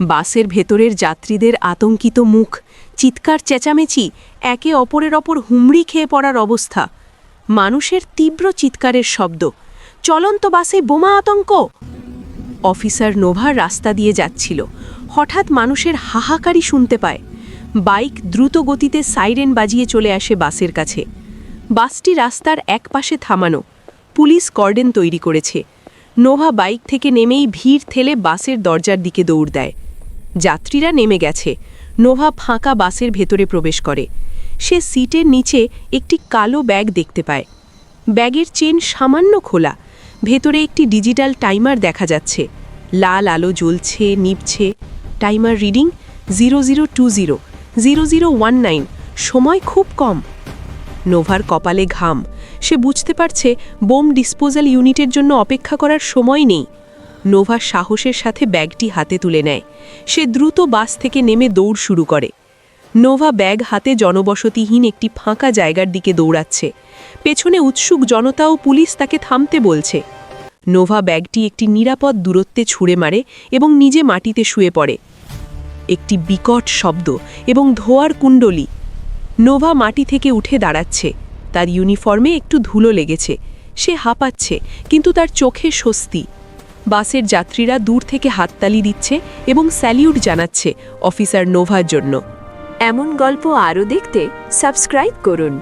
বাসের ভেতরের যাত্রীদের আতঙ্কিত মুখ, চিৎকার চেঁচামেচি, একে অপরের অপর হুমড়ি খেয়ে পড়ার অবস্থা। মানুষের তীব্র চিৎকারের শব্দ, চলন্ত বাসে বোমা আতঙ্ক। অফিসার নোভা রাস্তা দিয়ে যাচ্ছিল। হঠাৎ মানুষের হাহাকারি শুনতে পায়। বাইক দ্রুত গতিতে সাইরেন বাজিয়ে চলে আসে বাসের কাছে। বাসটি রাস্তার এক পাশে থামানো। পুলিশ কর্ডেন তৈরি করেছে। নোভা বাইক থেকে নেমেই ভিড় ঠেলে বাসের দরজার দিকে দৌড় দেয়। যাত্রীরা নেমে গেছে। নোভা ফাঁকা বাসের ভেতরে প্রবেশ করে। সে সিটের নিচে একটি কালো ব্যাগ দেখতে পায়। ব্যাগের চেন সামান্য খোলা। ভেতরে একটি ডিজিটাল টাইমার দেখা যাচ্ছে। লাল আলো জ্বলছে, নিভছে। Timer reading zero zero two zero zero zero one nine. সময় খুব কম। নোভার কপালে ঘাম। সে বুঝতে পারছে বোম ডিসপোজাল ইউনিটের জন্য অপেক্ষা করার সময় নেই। নোভা সাহসের সাথে ব্যাগটি হাতে তুলে নেয়। সে দ্রুত বাস থেকে নেমে দৌড় শুরু করে। নোভা ব্যাগ হাতে জনবসতিহীন একটি ফাঁকা জায়গার দিকে দৌড়াচ্ছে। পেছনে উৎসুক জনতা ও পুলিশ তাকে থামতে বলছে। নোভা ব্যাগটি একটি নিরাপদ দূরত্বে ছুঁড়ে মারে এবং নিজে মাটিতে শুয়ে পড়ে। একটি বিকট শব্দ এবং ধোয়ার কুণ্ডলি। নোভা মাটি থেকে উঠে দাঁড়াচ্ছে। তার ইউনিফর্মে একটু ধুলো লেগেছে। সে হাঁপাচ্ছে, কিন্তু তার চোখে স্বস্তি। বাসের যাত্রীরা দূর থেকে হাততালি দিচ্ছে এবং স্যালিউট জানাচ্ছে অফিসার নোভার জন্য। এমন গল্প আরও দেখতে সাবস্ক্রাইব করুন।